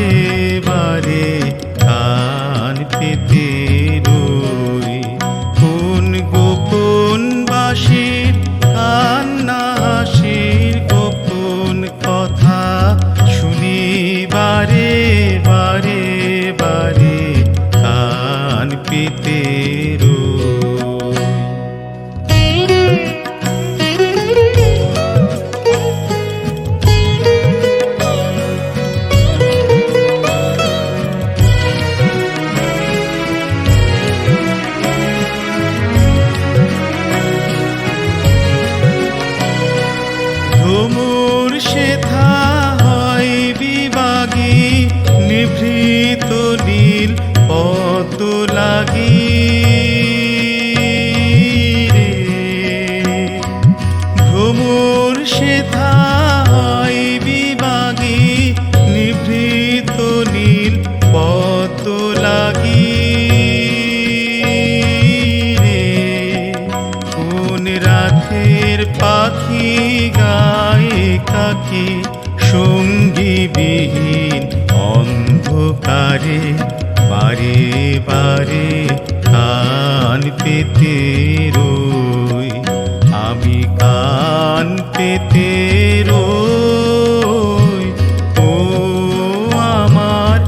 বারে বারে কান পেতে রই। কোন গোপন বাসির কান্না হাসির গোপন কথা শুনি বারে নীল পদ্ম লাগি ভ্রমর সেথা হয় বিভাগী নিভৃত নীল পদ্ম লাগি কোন রাতের পাখি গায়ে কাকে সঙ্গী বিহীন অন্ধকারে বারে কান পেতে রই। আমি কান পেতে রই। ও আমার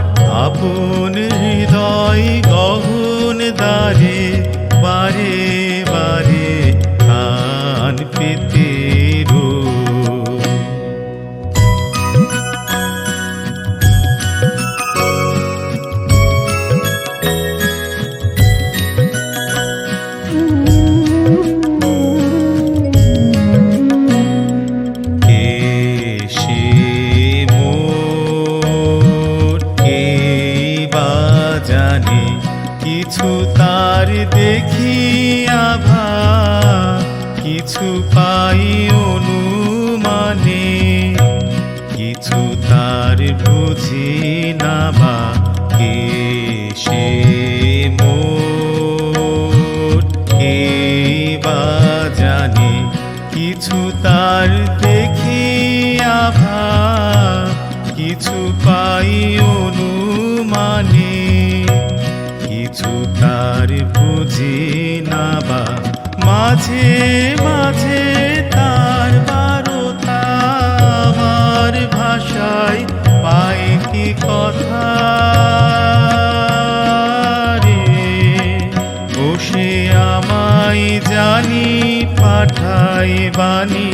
আপন হৃদয় গহন দ্বারে, বারে বারে কান পেতে কিছু তার দেখি আভা, কিছু পাই অনুমানে, কিছু তার বুঝি না বা, কে সে কে বা জানে, কিছু তার দেখি আভা, কিছু পাই অনুমানে তার বুঝি না বা। মাঝে মাঝে তার বারতা আমার ভাষায় পাই কি কথা বসে আমায় জানি পাঠাই বাণী,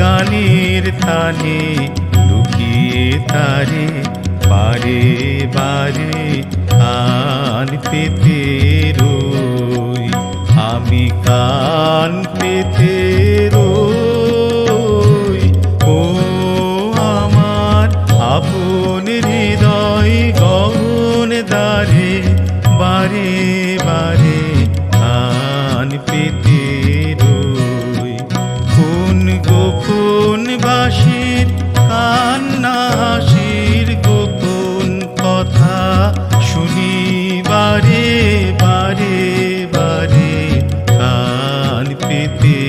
গানের তানে লুকিয়ে তারে, বারে বারে কান পেতে রই। ও আমার আপন হৃদয় গহন বারে বারে কান পেতে করিতে